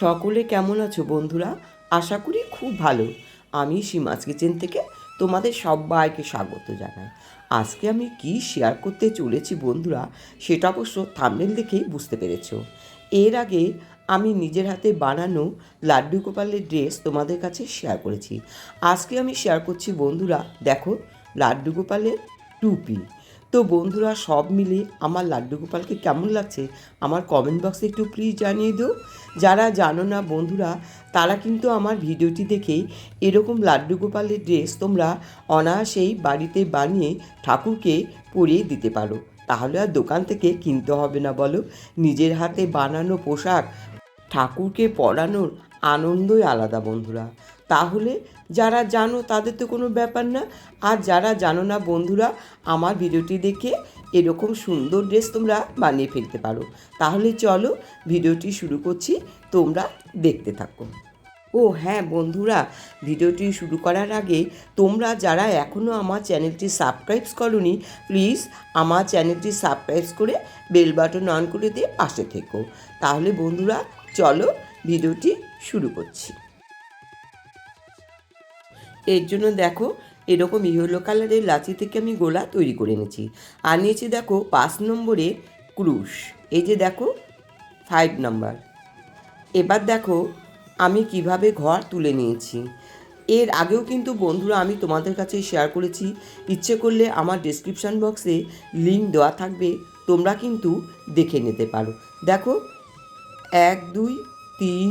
সকলে কেমন আছো বন্ধুরা? আশা করি খুব ভালো। আমি সীমাজ কিচেন থেকে তোমাদের সবাইকে স্বাগত জানাই। আজকে আমি কি শেয়ার করতে চলেছি বন্ধুরা, সেটা অবশ্য থামনেল দেখেই বুঝতে পেরেছ। এর আগে আমি নিজের হাতে বানানো লাড্ডু গোপালের ড্রেস তোমাদের কাছে শেয়ার করেছি। আজকে আমি শেয়ার করছি বন্ধুরা, দেখো, লাড্ডু গোপালের টুপি। তো বন্ধুরা সব মিলে আমার লাড্ডু গোপালকে কেমন লাগছে আমার কমেন্ট বক্সে একটু প্লিজ জানিয়ে দিও। যারা জানো না বন্ধুরা, তারা কিন্তু আমার ভিডিওটি দেখেই এরকম লাড্ডু গোপালের ড্রেস তোমরা অনায়াসেই বাড়িতে বানিয়ে ঠাকুরকে পরিয়ে দিতে পারো। তাহলে আর দোকান থেকে কিনতে হবে না বলো। নিজের হাতে বানানো পোশাক, ঠাকুরকে পরানোর আনন্দই আলাদা বন্ধুরা। তাহলে যারা জানো তাদের তো কোনো ব্যাপার না। আর যারা জানো না বন্ধুরা, আমার ভিডিওটি দেখে এরকম সুন্দর ড্রেস তোমরা বানিয়ে ফেলতে পারো। তাহলে চলো ভিডিওটি শুরু করছি, তোমরা দেখতে থাকো। ও হ্যাঁ বন্ধুরা, ভিডিওটি শুরু করার আগে তোমরা যারা এখনও আমার চ্যানেলটি সাবস্ক্রাইব করনি, প্লিজ আমার চ্যানেলটি সাবস্ক্রাইব করে বেল বাটন অন করে দিয়ে পাশে থেকো। তাহলে বন্ধুরা, চলো ভিডিওটি শুরু করছি। এর জন্য দেখো, এরকম ইয়েলো কালারের লাচি থেকে আমি গোলা তৈরি করে এনেছি। আর নিয়েছি দেখো পাঁচ নম্বরে ক্রুশ। এই যে দেখো ফাইভ নাম্বার এবার দেখো, আমি কীভাবে ঘর তুলে নিয়েছি। এর আগেও কিন্তু বন্ধুরা আমি তোমাদের কাছে শেয়ার করেছি। ইচ্ছে করলে আমার ডিসক্রিপশান বক্সে লিঙ্ক দেওয়া থাকবে, তোমরা কিন্তু দেখে নিতে পারো। দেখো, এক, দুই, তিন,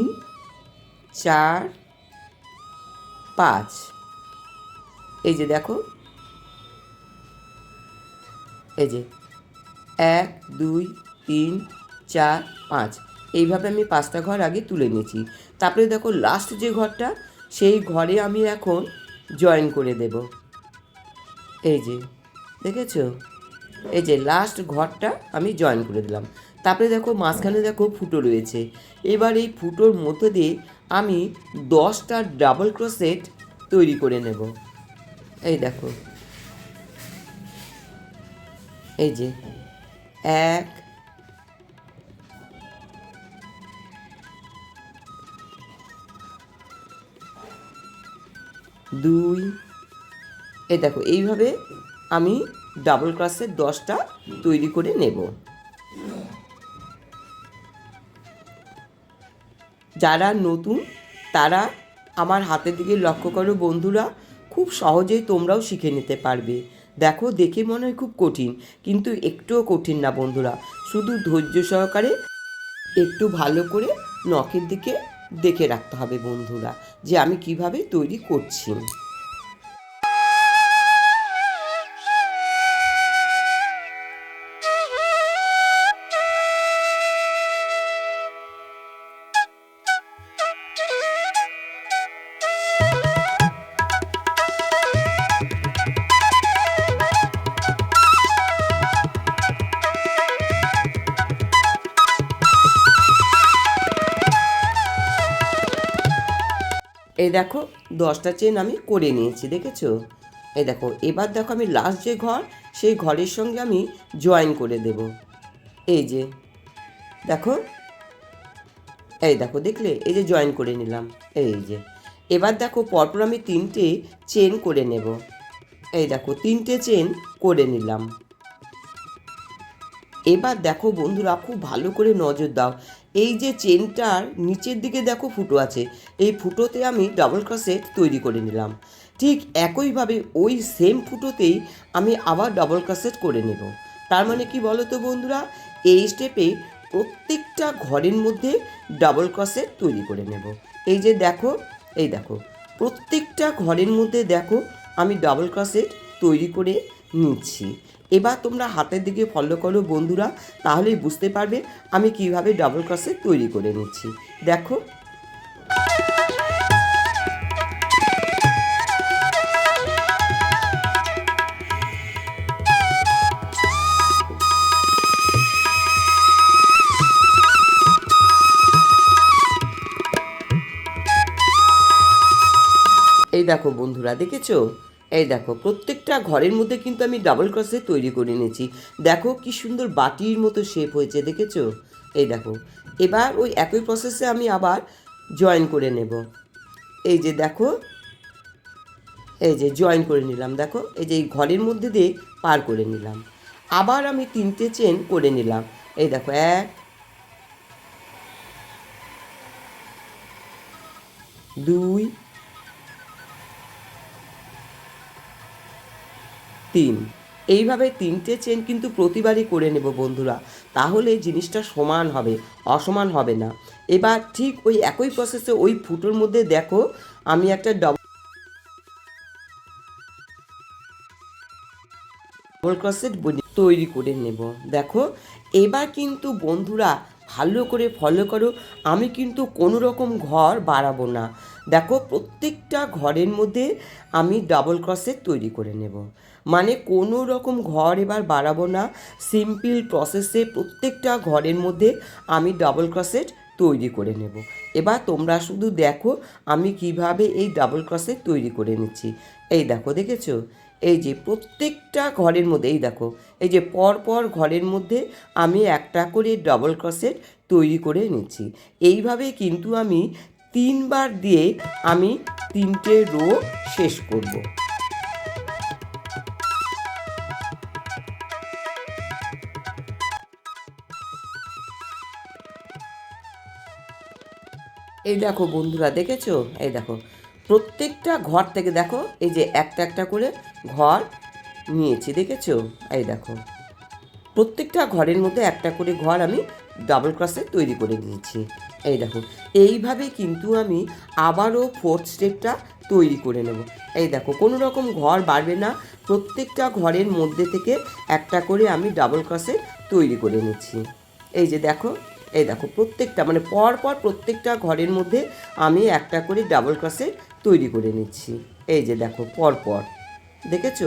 চার, পাঁচ। এই যে দেখো। এই যে, এক, দুই, তিন, চার, পাঁচ। এইভাবে আমি পাঁচটা ঘর আগে তুলে নিয়েছি। তারপরে দেখো লাস্ট যে ঘরটা, সেই ঘরে আমি এখন জয়েন করে দেব। এই যে, দেখেছ? এই যে লাস্ট ঘরটা আমি জয়েন করে দিলাম। তারপরে দেখো, মাঝখানে দেখো ফুটো রয়েছে। এবার এই ফুটোর মধ্যে দিয়ে আমি দশটা ডাবল ক্রোসেট তৈরি করে নেব। এই দেখো। এই যে, এক, দুই, এই দেখো, এইভাবে আমি ডাবল ক্রসের দশটা তৈরি করে নেব। যারা নতুন, তারা আমার হাতের দিকে লক্ষ্য করো বন্ধুরা। খুব সহজেই তোমরাও শিখে নিতে পারবে। দেখো, দেখে মনে হয় খুব কঠিন, কিন্তু একটুও কঠিন না বন্ধুরা। শুধু ধৈর্য সহকারে একটু ভালো করে নখের দিকে দেখে রাখতে হবে বন্ধুরা, যে আমি কীভাবে তৈরি করছি। এই দেখো, দশটা চেন আমি করে নিয়েছি, দেখেছ? এই দেখো, এবার দেখো আমি লাস্ট যে ঘর, সেই ঘরের সঙ্গে আমি জয়েন করে দেব। এই যে, দেখো? এই দেখো, দেখলে? এই যে জয়েন করে নিলাম। এই যে, এবার দেখো, পরপর আমি তিনটে চেন করে নেব। এই দেখো, তিনটে চেন করে নিলাম। এবার দেখো বন্ধুরা, খুব ভালো করে নজর দাও। এই যে চেনটার নিচের দিকে দেখো ফুটো আছে, এই ফুটোতে আমি ডাবল ক্রসেট তৈরি করে নিলাম। ঠিক একইভাবে ওই সেম ফুটোতেই আমি আবার ডাবল ক্রসেট করে নেব। তার মানে কি বলো তো বন্ধুরা? এই স্টেপে প্রত্যেকটা ঘরের মধ্যে ডাবল ক্রসেট তৈরি করে নেব। এই যে দেখো, এই দেখো, প্রত্যেকটা ঘরের মধ্যে দেখো আমি ডাবল ক্রসেট তৈরি করে নিচ্ছি। এবার তোমরা হাতের দিকে ফলো করো বন্ধুরা, তাহলেই বুঝতে পারবে আমি কীভাবে ডাবল ক্রসেট তৈরি করে নিচ্ছি। দেখো। এই দেখো বন্ধুরা, দেখেছ? এই দেখো, প্রত্যেকটা ঘরের মধ্যে কিন্তু আমি ডাবল ক্রসে তৈরি করে নিয়েছি দেখো কি সুন্দর বাটির মতো শেপ হয়েছে, দেখেছ? এই দেখো, এবার ওই একই প্রসেসে আমি আবার জয়েন করে নেব। এই যে দেখো, এই যে জয়েন করে নিলাম, দেখো? এই যে এই ঘরের মধ্যে দিয়ে পার করে নিলাম। আবার আমি তিনটে চেন করে নিলাম। এই দেখো, এক, দুই তিন। এইভাবে তিনটে চেন কিন্তু প্রতিবারই করে নেব বন্ধুরা। তাহলে জিনিসটা সমান হবে, অসমান হবে না। এবার ঠিক ওই একই প্রসেসে ওই ফুটোর মধ্যে দেখো, আমি একটা ডবল ডবল ক্রসেট তৈরি করে নেব। দেখো, এবার কিন্তু বন্ধুরা ভালো করে ফলো করো। আমি কিন্তু কোনো রকম ঘর বাড়াবো না। দেখো, প্রত্যেকটা ঘরের মধ্যে আমি ডাবল ক্রসেট তৈরি করে নেব। মানে কোনো রকম ঘর এবার বাড়াবো না। সিম্পল প্রসেসে প্রত্যেকটা ঘরের মধ্যে আমি ডাবল ক্রসেট তৈরি করে নেব। এবার তোমরা শুধু দেখো আমি কীভাবে এই ডাবল ক্রসেট তৈরি করে নিচ্ছি। এই দেখো, দেখেছ? এই যে প্রত্যেকটা ঘরের মধ্যে, এই দেখো, এই যে পর পর ঘরের মধ্যে আমি একটা করে ডবল ক্রসেট তৈরি করে নিচ্ছি। এইভাবে কিন্তু আমি তিনবার দিয়ে আমি তিনটে রো শেষ করব। এই দেখো বন্ধুরা, দেখেছ? এই দেখো, প্রত্যেকটা ঘর থেকে দেখো, এই যে একটা একটা করে ঘর নিয়েছি, দেখেছ? এই দেখো, প্রত্যেকটা ঘরের মধ্যে একটা করে ঘর আমি ডাবল ক্রসে তৈরি করে নিয়েছি। এই দেখো, এইভাবে কিন্তু আমি আবারও ফোর্থ স্টেপটা তৈরি করে নেব। এই দেখো, কোনো রকম ঘর বাড়বে না, প্রত্যেকটা ঘরের মধ্যে থেকে একটা করে আমি ডাবল ক্রসে তৈরি করে নিচ্ছি। এই যে দেখো, এই দেখো, প্রত্যেকটা মানে পর পর প্রত্যেকটা ঘরের মধ্যে আমি একটা করে ডাবল ক্রসে তৈরি করে নিচ্ছি। এই যে দেখো, পর পর। দেখেছ?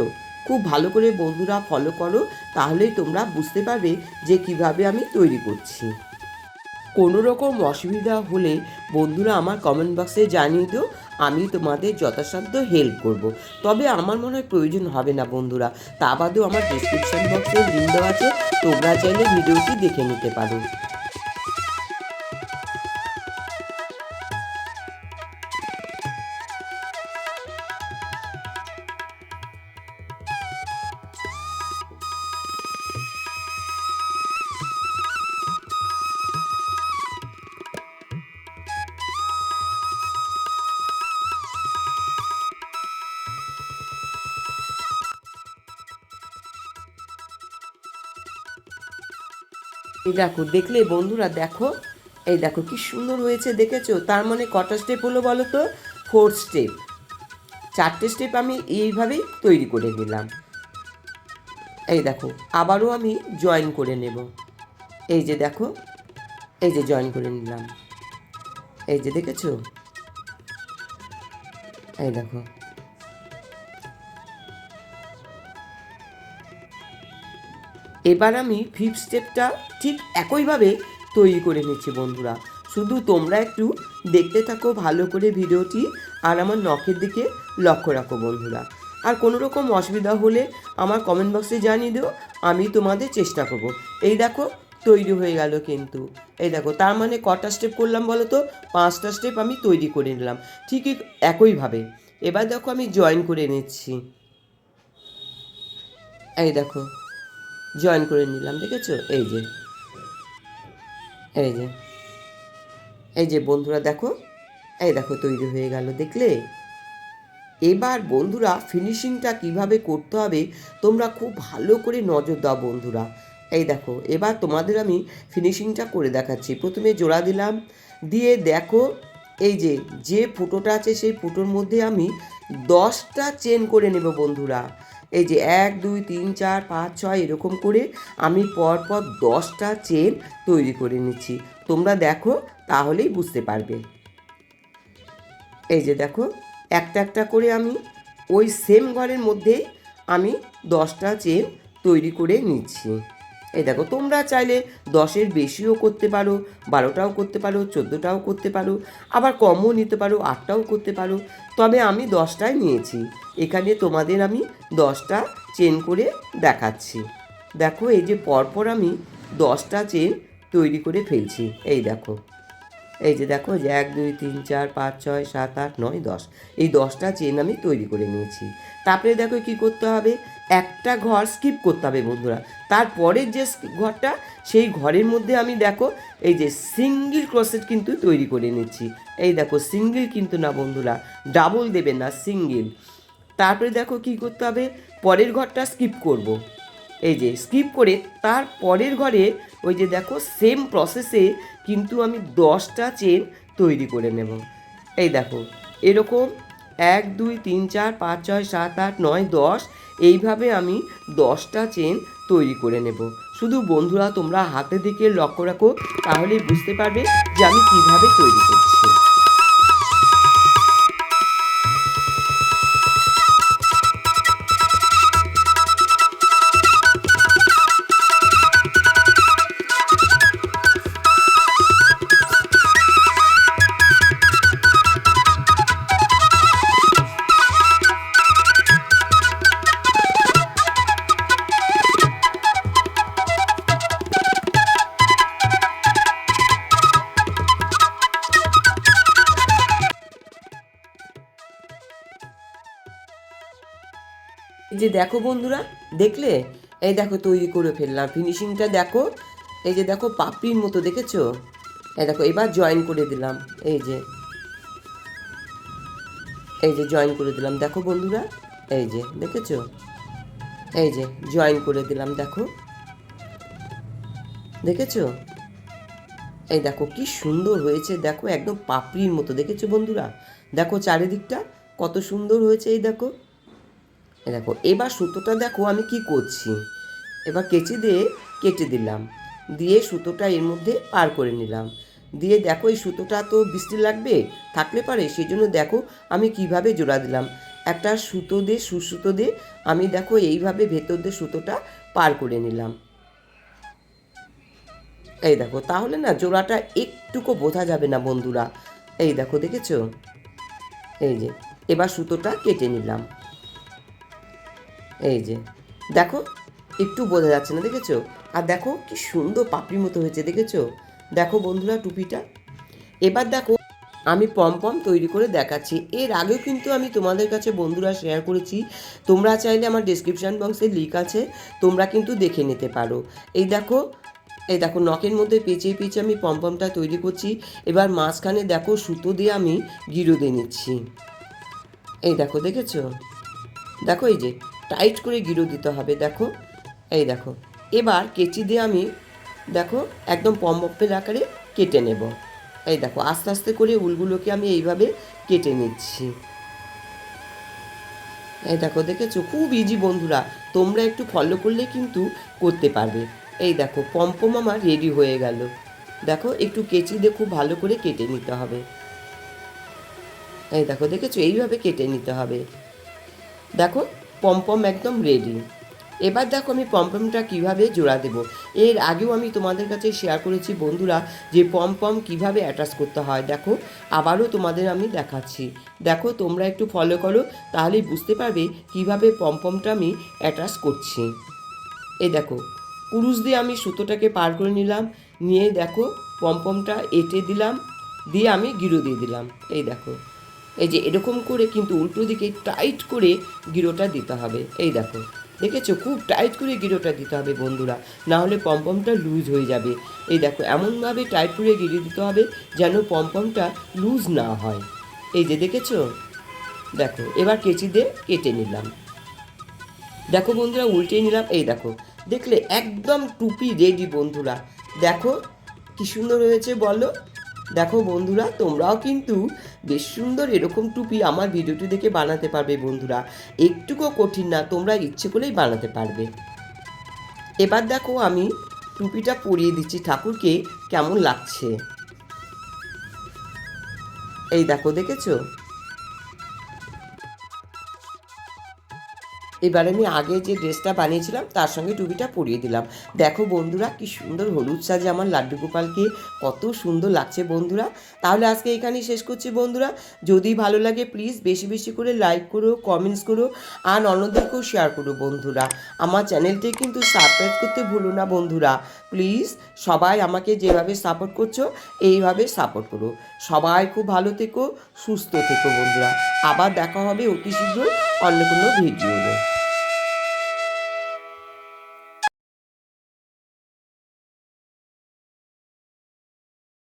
খুব ভালো করে বন্ধুরা ফলো করো, তাহলেই তোমরা বুঝতে পারবে যে কীভাবে আমি তৈরি করছি। কোনো রকম অসুবিধা হলে বন্ধুরা আমার কমেন্ট বক্সে জানিয়ে দিও, আমি তোমাদের যথাসাধ্য হেল্প করব। তবে আমার মনে হয় প্রয়োজন হবে না বন্ধুরা তা বাদেও আমার ডিসক্রিপশন বক্সে লিঙ্ক দেওয়া আছে, তোমরা চাইলে ভিডিওটি দেখে নিতে পারো এই দেখো, দেখলে বন্ধুরা দেখো, এই দেখো কি সুন্দর হয়েছে, দেখেছ? তার মানে কটা স্টেপ হলো বলো তো? ফোর স্টেপ চারটে স্টেপ আমি এইভাবেই তৈরি করে নিলাম। এই দেখো, আবারও আমি জয়েন করে নেব। এই যে দেখো, এই যে জয়েন করে নিলাম। এই যে দেখেছ? এই দেখো। এবার আমি ফিফথ স্টেপটা ঠিক একইভাবে তৈরি করে নিচ্ছি বন্ধুরা। শুধু তোমরা একটু দেখতে থাকো ভালো করে ভিডিওটি আর আমার নখের দিকে লক্ষ্য রাখো বন্ধুরা। আর কোনো রকম অসুবিধা হলে আমার কমেন্ট বক্সে জানিয়ে দিও, আমি তোমাদের চেষ্টা করব। এই দেখো, তৈরি হয়ে গেল কিন্তু। এই দেখো, তার মানে কটা স্টেপ করলাম বলো তো? পাঁচটা স্টেপ আমি তৈরি করে নিলাম। ঠিকই একইভাবে। এবার দেখো আমি জয়েন করে নিচ্ছি। এই দেখো জয়েন করে নিলাম, দেখেছ? এই যে। এই যে এই যে বন্ধুরা দেখো, এই দেখো তৈরি হয়ে গেল দেখলে? এবার বন্ধুরা ফিনিশিংটা কীভাবে করতে হবে তোমরা খুব ভালো করে নজর দাও বন্ধুরা। এই দেখো, এবার তোমাদের আমি ফিনিশিংটা করে দেখাচ্ছি। প্রথমে জোড়া দিলাম, দিয়ে দেখো, এই যে যে ফুটোটা আছে সেই ফুটোর মধ্যে আমি দশটা চেন করে নেব বন্ধুরা। এই যে এক, দুই, তিন, চার, পাঁচ, ছয় এরকম করে আমি পরপর দশটা চেন তৈরি করে নিচ্ছি। তোমরা দেখো, তাহলেই বুঝতে পারবে। এই যে দেখো, একটা একটা করে আমি ওই সেম ঘরের মধ্যেই আমি দশটা চেন তৈরি করে নিচ্ছি। এই দেখো, তোমরা চাইলে দশের বেশিও করতে পারো, বারোটাও করতে পারো, চোদ্দোটাও করতে পারো, আবার কমও নিতে পারো, আটটাও করতে পারো। তবে আমি দশটাই নিয়েছি। এখানে তোমাদের আমি দশটা চেন করে দেখাচ্ছি। দেখো, এই যে পরপর আমি দশটা চেন তৈরি করে ফেলছি। এই দেখো, এই যে দেখো, যে এক, দুই, তিন, চার, পাঁচ, ছয়, সাত, আট, নয়, দশ। এই দশটা চেন আমি তৈরি করে নিয়েছি। তারপরে দেখো কি করতে হবে? একটা ঘর স্কিপ করতে হবে বন্ধুরা। তারপরের যে ঘরটা, সেই ঘরের মধ্যে আমি দেখো, এই যে সিঙ্গেল ক্রসেট কিন্তু তৈরি করে নিচ্ছি এই দেখো সিঙ্গেল কিন্তু না বন্ধুরা ডাবল দেবে না সিঙ্গেল তারপরে দেখো কি করতে হবে, পরের ঘরটা স্কিপ করব। এই যে স্কিপ করে তার পরের ঘরে, ওই যে দেখো সেম প্রসেসে কিন্তু আমি দশটা চেন তৈরি করে নেব। এই দেখো, এরকম এক, দুই, তিন, চার, পাঁচ, ছয়, সাত, আট, নয়, দশ, এইভাবে আমি দশটা চেন তৈরি করে নেব। শুধু বন্ধুরা, তোমরা হাতে দিকে লক্ষ্য রাখো, তাহলেই বুঝতে পারবে যে আমি কীভাবে তৈরি করছি। দেখো বন্ধুরা, দেখলে? এই দেখো তৈরি করে ফেললাম। ফিনিশিংটা দেখো, এই যে দেখো পাপড়ির মতো, দেখেছ? এই দেখো, এবার জয়েন করে দিলাম, এই যে। এই যে জয়েন করে দিলাম, দেখো বন্ধুরা, এই যে, দেখেছ? এই যে জয়েন করে দিলাম, দেখো। দেখেছ? এই দেখো, কি সুন্দর হয়েছে, দেখো, একদম পাপড়ির মতো, দেখেছ বন্ধুরা? দেখো চারিদিকটা, কত সুন্দর হয়েছে, এই দেখো। এই দেখো, এবার সুতোটা দেখো আমি কি করছি। এবার কেচি দিয়ে কেটে দিলাম। দিয়ে সুতোটা এর মধ্যে পার করে নিলাম। দিয়ে দেখো, এই সুতোটা তো বৃষ্টি লাগবে, থাকলে পারে সেই জন্য দেখো আমি কীভাবে জোড়া দিলাম। একটা সুতো দিয়ে, সুসুতো দিয়ে আমি দেখো এইভাবে ভেতর দিয়ে সুতোটা পার করে নিলাম। এই দেখো, তাহলে না জোড়াটা একটুকু বোঝা যাবে না বন্ধুরা। এই দেখো, দেখেছ? এই যে, এবার সুতোটা কেটে নিলাম। এই যে, দেখো, একটু বোঝা যাচ্ছে না, দেখেছ? আর দেখো, কি সুন্দর পাপড়ির মতো হয়েছে, দেখেছ? দেখো বন্ধুরা টুপিটা। এবার দেখো, আমি পমপম তৈরি করে দেখাচ্ছি। এর আগেও কিন্তু আমি তোমাদের কাছে বন্ধুরা শেয়ার করেছি। তোমরা চাইলে আমার ডিসক্রিপশান বক্সে লিঙ্ক আছে, তোমরা কিন্তু দেখে নিতে পারো। এই দেখো এই দেখো, নখের মধ্যে পেঁচিয়ে পেঁচিয়ে আমি পমপমটা তৈরি করছি। এবার মাঝখানে দেখো, সুতো দিয়ে আমি গিরো দিয়ে নিচ্ছি। এই দেখো, দেখেছ? দেখো এই যে টাইট করে গিরো দিতে হবে, দেখো। এই দেখো, এবার কেচি দিয়ে আমি, দেখো, একদম পম্পের আকারে কেটে নেব। এই দেখো, আস্তে আস্তে করে উলগুলোকে আমি এইভাবে কেটে নিচ্ছি। এই দেখো, দেখেছ? খুব ইজি বন্ধুরা, তোমরা একটু ফলো করলে কিন্তু করতে পারবে। এই দেখো পম্পম আমার রেডি হয়ে গেল। দেখো, একটু কেচি দিয়ে খুব ভালো করে কেটে নিতে হবে। এই দেখো, দেখেছ? এইভাবে কেটে নিতে হবে। দেখো পম্পম একদম রেডি এবার দেখো আমি পম্পমটা কীভাবে জোড়া দেব। এর আগেও আমি তোমাদের কাছে শেয়ার করেছি বন্ধুরা যে পম্পম কীভাবে অ্যাটাচ করতে হয়। দেখো, আবারও তোমাদের আমি দেখাচ্ছি। দেখো, তোমরা একটু ফলো করো তাহলেই বুঝতে পারবে কীভাবে পম্পমটা আমি অ্যাটাচ করছি। এই দেখো, কুরুশ দিয়ে আমি সুতোটাকে পার করে নিলাম। নিয়ে দেখো, পম্পমটা এঁটে দিলাম, দিয়ে আমি গিরো দিয়ে দিলাম। এই দেখো এই যে এরকম করে কিন্তু উল্টো দিকে টাইট করে গিরোটা দিতে হবে। এই দেখো, দেখেছ? খুব টাইট করে গিরোটা দিতে হবে বন্ধুরা। না হলে পম্পমটা লুজ হয়ে যাবে। এই দেখো, এমনভাবে টাইট করে গিরে দিতে হবে যেন পম্পমটা লুজ না হয়। এই যে দেখেছ? দেখো, এবার কেচি দিয়ে কেটে নিলাম। দেখো বন্ধুরা উল্টে নিলাম। এই দেখো, দেখলে একদম টুপি রেডি বন্ধুরা। দেখো কি সুন্দর হয়েছে, বলো। দেখো বন্ধুরা, তোমরাও কিন্তু বেশ সুন্দর এরকম টুপি আমার ভিডিওটি দেখে বানাতে পারবে বন্ধুরা। একটুকুও কঠিন না, তোমরা ইচ্ছে করলেই বানাতে পারবে। এবার দেখো আমি টুপিটা পরিয়ে দিচ্ছি ঠাকুরকে, কেমন লাগছে? এই দেখো, দেখেছ? এবার আমি আগে যে ড্রেসটা বানিয়েছিলাম, তার সঙ্গে টুপিটা পরিয়ে দিলাম। দেখো বন্ধুরা, কি সুন্দর হলুদ সাজে আমার লাড্ডু গোপালকে, কত সুন্দর লাগছে বন্ধুরা। তাহলে আজকে এখানেই শেষ করছি বন্ধুরা। যদি ভালো লাগে প্লিজ বেশি বেশি করে লাইক করো কমেন্টস করো, আর অন্যদেরকেও শেয়ার করো বন্ধুরা। আমার চ্যানেলটি কিন্তু সাবস্ক্রাইব করতে ভুলো না বন্ধুরা। প্লিজ সবাই আমাকে যেভাবে সাপোর্ট করছ, এইভাবে সাপোর্ট করো। সবাই খুব ভালো থেকো, সুস্থ থেকো বন্ধুরা। আবার দেখা হবে অতি শীঘ্রই অন্য কোনো ভিডিও